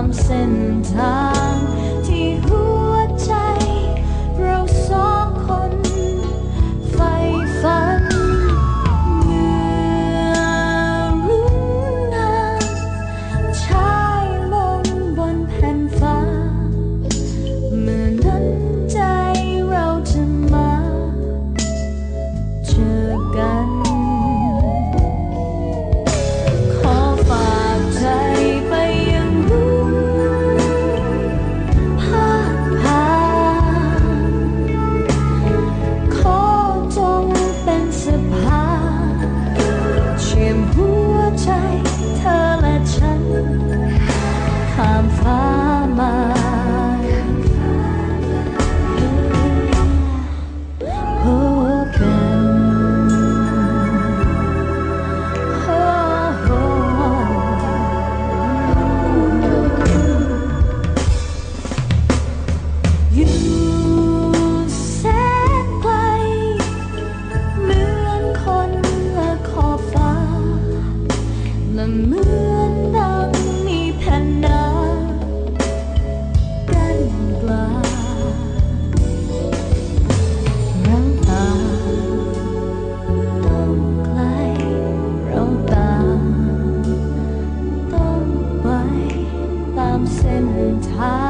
comes in time. ใจเธอและฉันข้ามฟ้า in time.